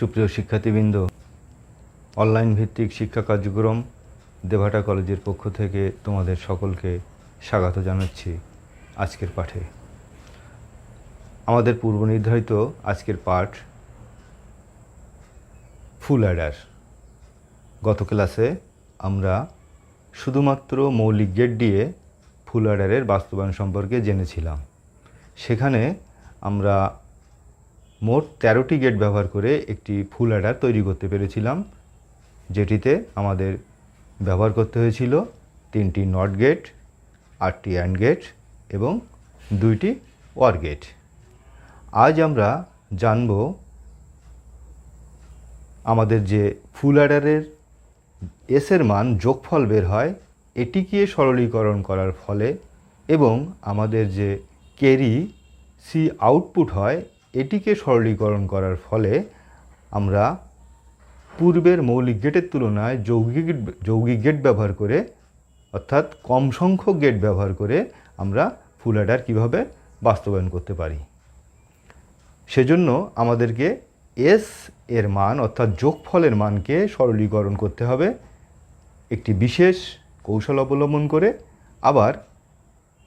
সুপ্রিয় শিক্ষার্থীবৃন্দ অনলাইন ভিত্তিক শিক্ষা কার্যক্রম দেভাটা কলেজের পক্ষ থেকে তোমাদের সকলকে স্বাগত জানাচ্ছি আজকের পাঠে। আমাদের পূর্ব নির্ধারিত আজকের পাঠ ফুল অ্যাডার। গত ক্লাসে আমরা শুধুমাত্র মৌলিক গেট দিয়ে ফুল অ্যাডারের বাস্তবায়ন সম্পর্কে জেনেছিলাম। সেখানে আমরা মোট তেরোটি গেট ব্যবহার করে একটি ফুল অ্যাডার তৈরি করতে পেরেছিলাম, যেটিতে আমাদের ব্যবহার করতে হয়েছিল তিনটি নট গেট আটটি অ্যান্ড গেট এবং দুইটি ওয়ার গেট আজ আমরা জানব আমাদের যে ফুল অ্যাডারের এসের মান যোগফল বের হয় এটিকে সরলীকরণ করার ফলে এবং আমাদের যে ক্যারি সি আউটপুট হয় এটিকে সরলীকরণ করার ফলে আমরা পূর্বের মৌলিক গেটের তুলনায় যৌগিক যৌগিক গেট ব্যবহার করে, অর্থাৎ কম সংখ্যক গেট ব্যবহার করে আমরা ফুল অ্যাডার কীভাবে বাস্তবায়ন করতে পারি। সেজন্য আমাদেরকে এস এর মান, অর্থাৎ যোগফলের মানকে সরলীকরণ করতে হবে। একটি বিশেষ কৌশল অবলম্বন করে আবার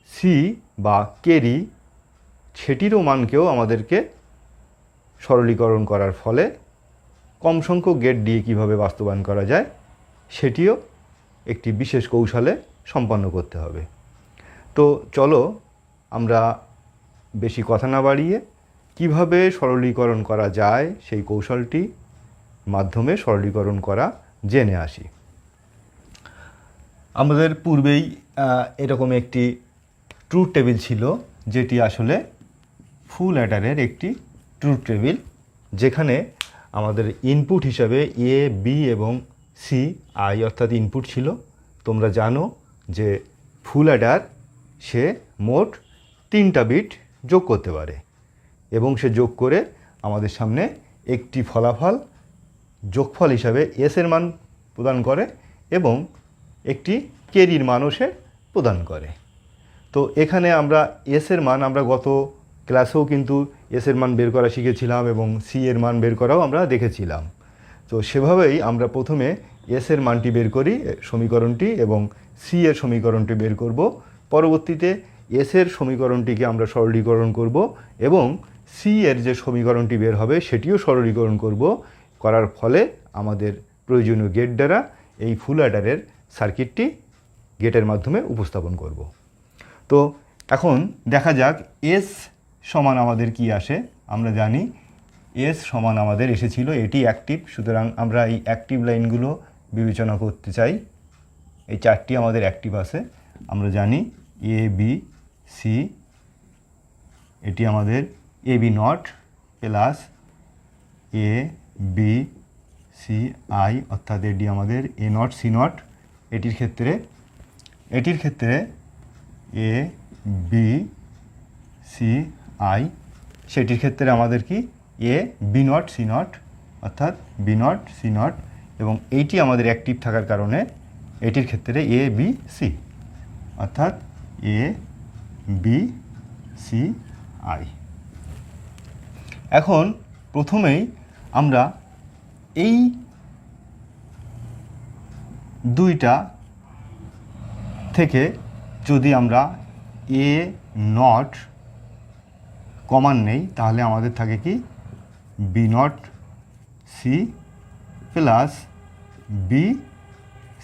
সি বা কেরি সেটিরও মানকেও আমাদেরকে সরলীকরণ করার ফলে কম সংখ্যক গেট দিয়ে কীভাবে বাস্তবায়ন করা যায়, সেটিও একটি বিশেষ কৌশলে সম্পন্ন করতে হবে। তো চলো আমরা বেশি কথা না বাড়িয়ে কীভাবে সরলীকরণ করা যায় সেই কৌশলটি মাধ্যমে সরলীকরণ করা জেনে আসি। আমাদের পূর্বেই এরকম একটি ট্রুথ টেবিল ছিল, যেটি আসলে ফুল অ্যাডারের একটি ট্রুথ টেবিল, যেখানে আমাদের ইনপুট হিসাবে এ বি এবং সি আই অর্থাৎ ইনপুট ছিল। তোমরা জানো যে ফুল অ্যাডার সে মোট তিনটা বিট যোগ করতে পারে এবং সে যোগ করে আমাদের সামনে একটি ফলাফল, যোগফল হিসাবে এস এর মান প্রদান করে এবং একটি কেরির মানও সে প্রদান করে। তো এখানে আমরা এস এর মান আমরা গত ক্লাসেও কিন্তু এস এর মান বের করা শিখেছিলাম এবং সি এর মান বের করাও আমরা দেখেছিলাম। তো সেভাবেই আমরা প্রথমে এস এর মানটি বের করি সমীকরণটি এবং সি এর সমীকরণটি বের করব। পরবর্তীতে এস এর সমীকরণটিকে আমরা সরলীকরণ করব এবং সি এর যে সমীকরণটি বের হবে সেটিও সরলীকরণ করব। করার ফলে আমাদের প্রয়োজনীয় গেট দ্বারা এই ফুল অ্যাডারের সার্কিটটি গেটের মাধ্যমে উপস্থাপন করব। তো এখন দেখা যাক এস সমান আমাদের কি আসে? আমরা জানি এস সমান আমাদের এসেছিল, এটি অ্যাক্টিভ সুতরাং আমরা এই অ্যাক্টিভ লাইনগুলো বিবেচনা করতে চাই। এই চারটি আমাদের অ্যাক্টিভ আছে। আমরা জানি এ বি সি এটি আমাদের A B not plus A B C I অর্থাৎ এটি আমাদের এ নট সি নট এটির ক্ষেত্রে এটির ক্ষেত্রে এ বি সি আই সেটির ক্ষেত্রে আমাদের কি? A B not C not অর্থাৎ বি নট সি নট এবং এইটি আমাদের অ্যাক্টিভ থাকার কারণে এটির ক্ষেত্রে এ বি সি অর্থাৎ এ বি সি আই এখন প্রথমেই আমরা এই দুইটা থেকে যদি আমরা এ নট কমান নেই, তাহলে আমাদের থাকে কি? B not C plus B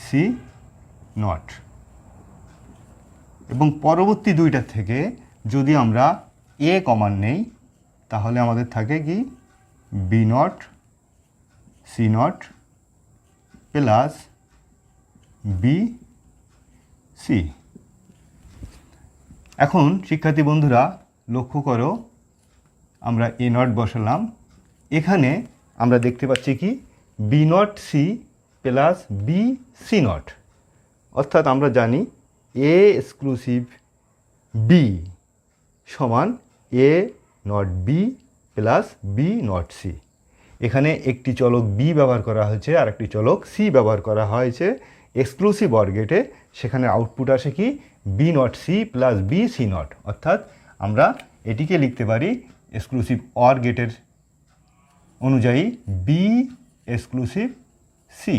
C not এবং পরবর্তী দুইটা থেকে যদি আমরা এ কমান নেই, তাহলে আমাদের থাকে কি? B not C not plus B C এখন শিক্ষার্থী বন্ধুরা লক্ষ্য করো, আমরা এ নট বসালাম। এখানে আমরা দেখতে পাচ্ছি কি? B not C plus B C not অর্থাৎ আমরা জানি এ এক্সক্লুসিভ বি সমান A not B plus B not C এখানে একটি চলক বি ব্যবহার করা হয়েছে, আর একটি চলক সি ব্যবহার করা হয়েছে। এক্সক্লুসিভ অর গেটে সেখানে আউটপুট আসে কি? B not C plus B C not অর্থাৎ আমরা এটিকে লিখতে পারি এক্সক্লুসিভ অর গেটের অনুযায়ী বি এক্সক্লুসিভ সি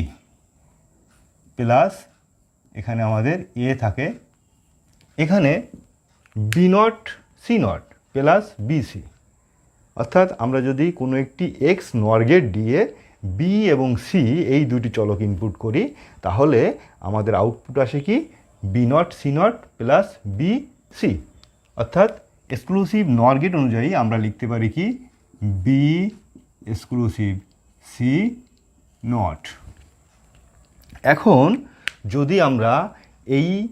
প্লাস এখানে আমাদের এ থাকে। এখানে B not C not plus BC অর্থাৎ আমরা যদি কোনো একটি এক্স নর্গেট দিয়ে বি এবং সি এই দুটি চলক ইনপুট করি, তাহলে আমাদের আউটপুট আসে কি? B not C not plus B C অর্থাৎ এক্সক্লুসিভ নর্গেট অনুযায়ী আমরা লিখতে পারি কি? বি এক্সক্লুসিভ সি নট এখন যদি আমরা এই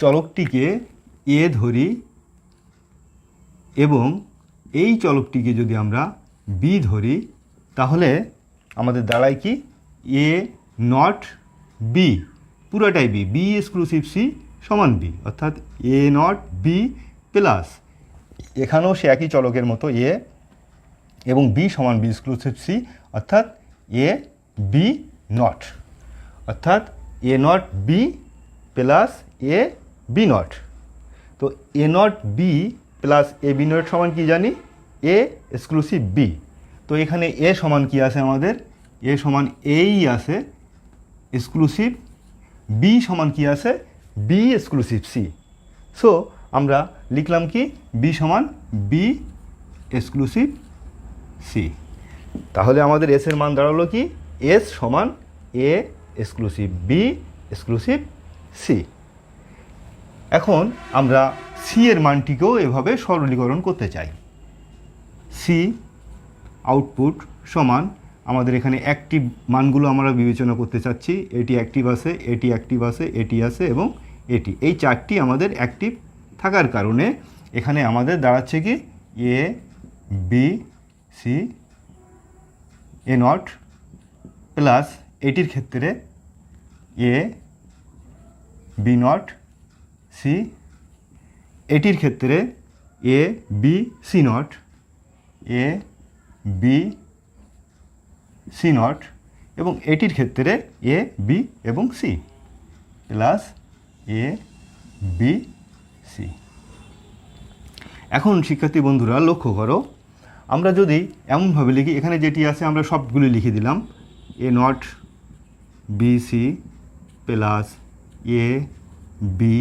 চলকটিকে এ ধরি এবং এই চলকটিকে যদি আমরা বি ধরি, তাহলে আমাদের দাঁড়ায় কি? এ নট বি পুরোটাই বি বি এক্সক্লুসিভ সি সমান বি অর্থাৎ এ নট বি প্লাস এখানেও সে একই চলকের মতো এ এবং বি সমান বি এক্সক্লুসিভ সি অর্থাৎ এ বি নট। অর্থাৎ A not B plus A B not. তো A not B plus A B not সমান কি জানি? A exclusive B. তো এখানে এ সমান কি আছে আমাদের? এ সমান এই আছে এক্সক্লুসিভ বি সমান কি আছে? বি এক্সক্লুসিভ সি সো আমরা লিখলাম কি? বি সমান বি এক্সক্লুসিভ সি তাহলে আমাদের এস এর মান দাঁড়াল কি? এস সমান A exclusive B exclusive C এখন আমরা সি এর মানটিকেও এভাবে সরলীকরণ করতে চাই। সি আউটপুট সমান আমাদের এখানে অ্যাক্টিভ মানগুলো আমরা বিবেচনা করতে চাচ্ছি। এটি অ্যাক্টিভ আছে, এটি অ্যাক্টিভ আছে, এটি আছে এবং এটি। এই চারটি আমাদের অ্যাক্টিভ থাকার কারণে এখানে আমাদের দাঁড়াচ্ছে কি? A B C A not plus এটির ক্ষেত্রে এ বি নট সি এটির ক্ষেত্রে A B C not A B C not এবং এটির ক্ষেত্রে এ বি এবং C plus A B C এখন শিক্ষার্থী বন্ধুরা, লক্ষ্য করো, আমরা যদি এমনভাবে লিখি, এখানে যেটি আছে আমরা সবগুলি লিখে দিলাম। A not B C plus A B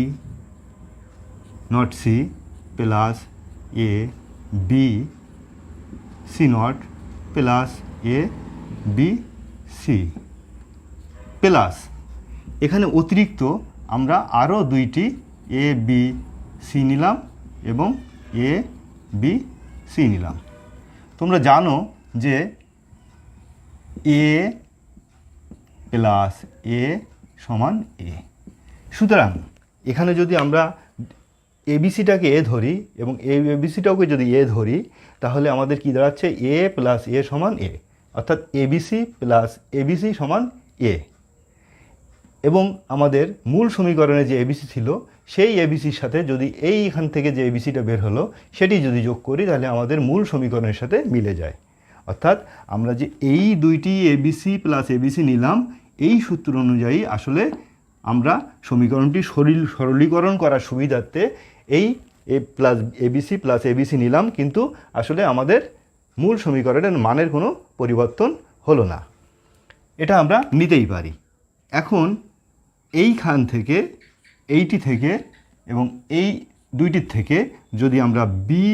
not C plus A B C not plus A B C plus এখানে অতিরিক্ত আমরা আরও দুইটি এ বি সি নিলাম এবং এ বি সি নিলাম। তোমরা জানো যে এ প্লাস এ সমান এ সুতরাং এখানে যদি আমরা এবিসিটাকে এ ধরি এবং এ এবিসিটাকে যদি এ ধরি, তাহলে আমাদের কি দাঁড়াচ্ছে? এ প্লাস এ সমান এ অর্থাৎ এবিসি প্লাস এবিসি সমান এ এবং আমাদের মূল সমীকরণে যে এবিসি ছিল, সেই এবিসির সাথে যদি এই এখান থেকে যে এবিসিটা বের হলো, সেটি যদি যোগ করি, তাহলে আমাদের মূল সমীকরণের সাথে মিলে যায়। অর্থাৎ আমরা যে এই দুইটি এবিসি প্লাস এবিসি নিলাম, এই সূত্র অনুযায়ী আসলে আমরা সমীকরণটি সরল, সরলীকরণ করার সুবিধার্থে এই A plus ABC plus ABC নিলাম, কিন্তু আসলে আমাদের মূল সমীকরণের মানের কোনো পরিবর্তন হলো না। এটা আমরা নিতেই পারি। এখন এইখান থেকে, এইটি থেকে এবং এই দুইটির থেকে যদি আমরা বি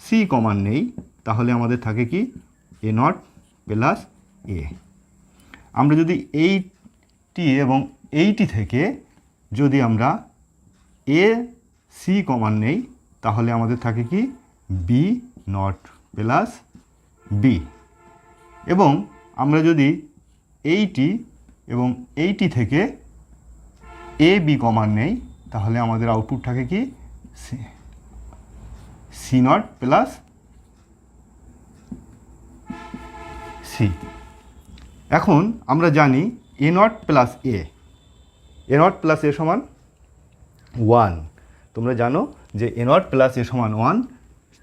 সি কমান নেই, তাহলে আমাদের থাকে কি? এ নট প্লাস এ আমরা যদি এইটি এবং এইটি থেকে যদি আমরা এ সি কমান নেই, তাহলে আমাদের থাকে কি? বি নট প্লাস বি এবং আমরা যদি এইটি এবং এইটি থেকে এ বি কমান নেই, তাহলে আমাদের আউটপুট থাকে কি? সি নট প্লাস সি এখন আমরা জানি A not plus A A not plus A সমান ওয়ান তোমরা জানো যে এ নট প্লাস এ সমান ওয়ান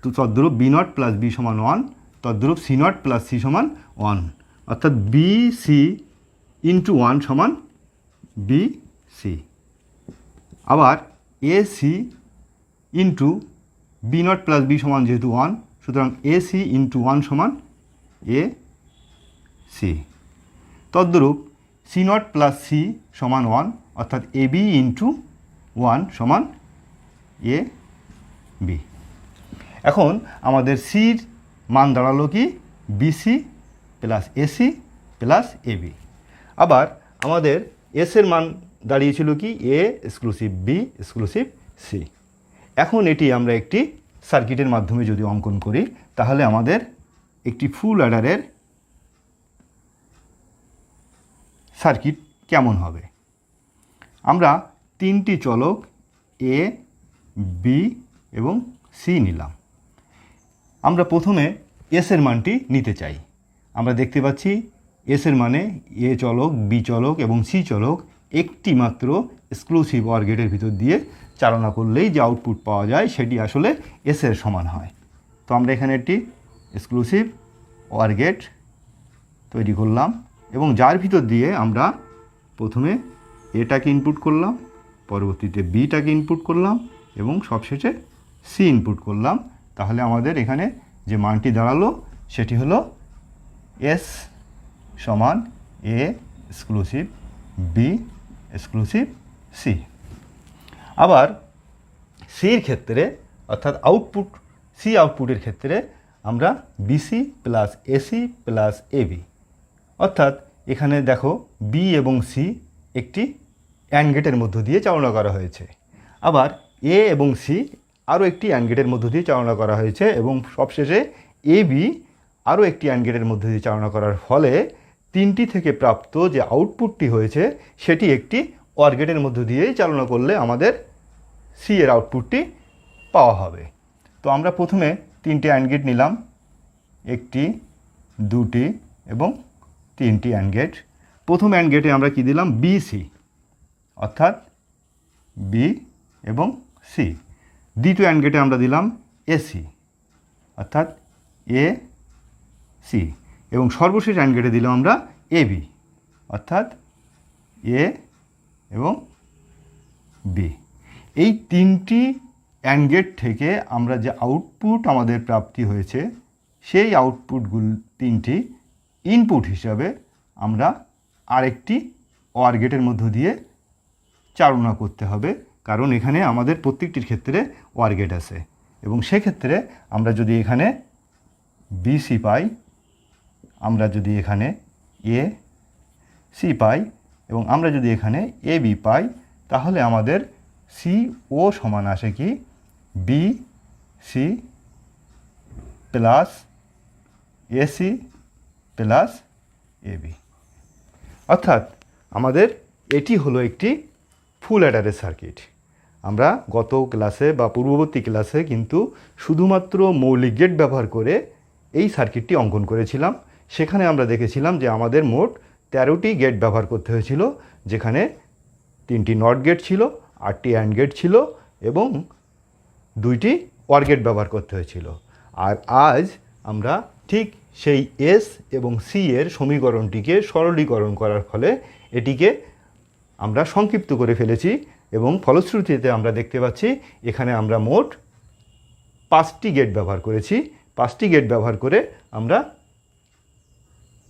তো তদ্রূপ বি নট প্লাস বি সমান ওয়ান তদ্রূপ সি নট প্লাস সি সমান ওয়ান অর্থাৎ বি সি ইন্টু ওয়ান সমান বি সি আবার A C into B not plus B সমান যেহেতু ওয়ান সুতরাং এ সি ইন্টু ওয়ান সমান এ সি তদ্রূপ সি নট প্লাস সি সমান ওয়ান অর্থাৎ এ বি ইন্টু ওয়ান সমান এ বি এখন আমাদের সির মান দাঁড়াল কি? BC plus AC plus AB আবার আমাদের এসের মান দাঁড়িয়েছিল কি? A exclusive B exclusive C এখন এটি আমরা একটি সার্কিটের মাধ্যমে যদি অঙ্কন করি, তাহলে আমাদের একটি ফুল অ্যাডারের সার্কিট কেমন হবে? আমরা তিনটি চলক এ বি এবং সি নিলাম। আমরা প্রথমে এসের মানটি নিতে চাই। আমরা দেখতে পাচ্ছি এসের মানে এ চলক বি চলক এবং সি চলক একটি মাত্র এক্সক্লুসিভ অর গেটের ভিতর দিয়ে চালনা করলেই যে আউটপুট পাওয়া যায়, সেটি আসলে এসের সমান হয়। তো আমরা এখানে একটি এক্সক্লুসিভ অর গেট তৈরি করলাম এবং যার ভিতর দিয়ে আমরা প্রথমে এটাকে ইনপুট করলাম, পরবর্তীতে বিটাকে ইনপুট করলাম এবং সবশেষে সি ইনপুট করলাম। তাহলে আমাদের এখানে যে মানটি দাঁড়াল, সেটি হলো এস সমান A exclusive B exclusive C আবার সির ক্ষেত্রে, অর্থাৎ আউটপুট সি আউটপুটের ক্ষেত্রে আমরা BC plus AC plus AB অর্থাৎ এখানে দেখো বি এবং সি একটি অ্যান্ড গেটের মধ্য দিয়ে চালনা করা হয়েছে। আবার এ এবং সি আরও একটি অ্যান্ড গেটের মধ্য দিয়ে চালনা করা হয়েছে এবং সবশেষে এ বি আরও একটি অ্যান্ড গেটের মধ্য দিয়ে চালনা করার ফলে তিনটি থেকে প্রাপ্ত যে আউটপুটটি হয়েছে, সেটি একটি অর গেটের মধ্য দিয়েই চালনা করলে আমাদের সি এর আউটপুটটি পাওয়া হবে। তো আমরা প্রথমে তিনটি অ্যান্ড গেট নিলাম, একটি, দুটি এবং তিনটি অ্যান্ড গেট প্রথম অ্যান্ড গেটে আমরা কি দিলাম? বিসি অর্থাৎ বি এবং সি দ্বিতীয় অ্যান্ড গেটে আমরা দিলাম এসি অর্থাৎ এ সি এবং সর্বশেষ অ্যান্ড গেটে দিলাম আমরা এ বি, অর্থাৎ এ এবং বি। এই তিনটি অ্যান্ড গেট থেকে আমরা যে আউটপুট আমাদের প্রাপ্তি হয়েছে, সেই আউটপুটগুলো তিনটি ইনপুট হিসাবে আমরা আরেকটি ওয়ার গেটের মধ্য দিয়ে চালনা করতে হবে, কারণ এখানে আমাদের প্রত্যেকটির ক্ষেত্রে ওয়ার গেট আছে। এবং সেক্ষেত্রে আমরা যদি এখানে বিসি পাই আমরা যদি এখানে এ সি পাই এবং আমরা যদি এখানে এ বি পাই, তাহলে আমাদের সি ও সমান আসে কি? B C plus AC plus AB অর্থাৎ আমাদের এটি হলো একটি ফুল অ্যাডারের সার্কিট আমরা গত ক্লাসে বা পূর্ববর্তী ক্লাসে কিন্তু শুধুমাত্র মৌলিক গেট ব্যবহার করে এই সার্কিটটি অঙ্কন করেছিলাম। সেখানে আমরা দেখেছিলাম যে আমাদের মোট তেরোটি গেট ব্যবহার করতে হয়েছিল, যেখানে তিনটি নট গেট ছিল, আটটি অ্যান্ড গেট ছিল এবং দুইটি ওয়ার গেট ব্যবহার করতে হয়েছিল। আর আজ আমরা ঠিক সেই এস এবং সি এর সমীকরণটিকে সরলীকরণ করার ফলে এটিকে আমরা সংক্ষিপ্ত করে ফেলেছি এবং ফলশ্রুতিতে আমরা দেখতে পাচ্ছি এখানে আমরা মোট পাঁচটি গেট ব্যবহার করেছি। পাঁচটি গেট ব্যবহার করে আমরা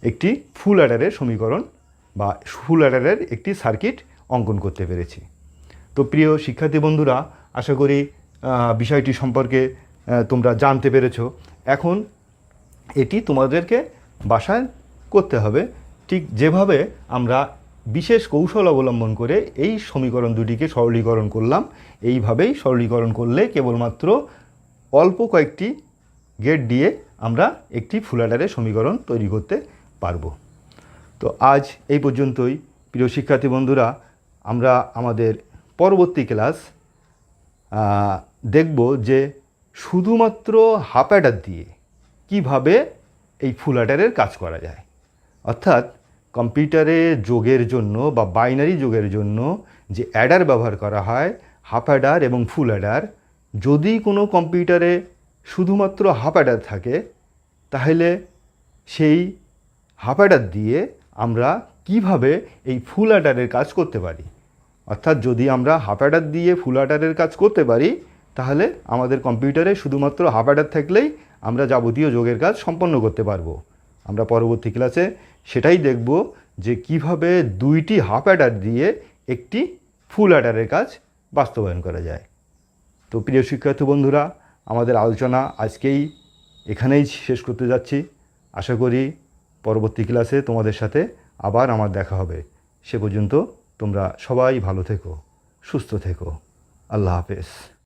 একটি ফুল অ্যাডারের সমীকরণ বা ফুল অ্যাডারের একটি সার্কিট অঙ্কন করতে পেরেছি। তো প্রিয় শিক্ষার্থী বন্ধুরা, আশা করি বিষয়টি সম্পর্কে তোমরা জানতে পেরেছ। এখন এটি তোমাদেরকে বাসায় করতে হবে। ঠিক যেভাবে আমরা বিশেষ কৌশল অবলম্বন করে এই সমীকরণ দুটিকে সরলীকরণ করলাম, এইভাবেই সরলীকরণ করলে কেবলমাত্র অল্প কয়েকটি গেট দিয়ে আমরা একটি ফুলাডারের সমীকরণ তৈরি করতে পারব। তো আজ এই পর্যন্তই। প্রিয় শিক্ষার্থী বন্ধুরা, আমরা আমাদের পরবর্তী ক্লাস দেখব যে শুধুমাত্র হাফ অ্যাডার দিয়ে কীভাবে এই ফুল অ্যাডারের কাজ করা যায়। অর্থাৎ কম্পিউটারে যোগের জন্য বা বাইনারি যোগের জন্য যে অ্যাডার ব্যবহার করা হয়, হাফ অ্যাডার এবং ফুল অ্যাডার, যদি কোনো কম্পিউটারে শুধুমাত্র হাফ অ্যাডার থাকে, তাহলে সেই হাফ অ্যাডার দিয়ে আমরা কীভাবে এই ফুল অ্যাডারের কাজ করতে পারি? অর্থাৎ যদি আমরা হাফ অ্যাডার দিয়ে ফুল অ্যাডারের কাজ করতে পারি, তাহলে আমাদের কম্পিউটারে শুধুমাত্র হাফ অ্যাডার থাকলেই আমরা যাবতীয় যোগের কাজ সম্পন্ন করতে পারব। আমরা পরবর্তী ক্লাসে সেটাই দেখব যে কীভাবে দুইটি হাফ অ্যাডার দিয়ে একটি ফুল অ্যাডারের কাজ বাস্তবায়ন করা যায়। তো প্রিয় শিক্ষার্থী বন্ধুরা, আমাদের আলোচনা আজকেই এখানেই শেষ করতে যাচ্ছি। আশা করি পরবর্তী ক্লাসে তোমাদের সাথে আবার আমার দেখা হবে। সে পর্যন্ত তোমরা সবাই ভালো থেকো, সুস্থ থেকো। আল্লাহ হাফেজ।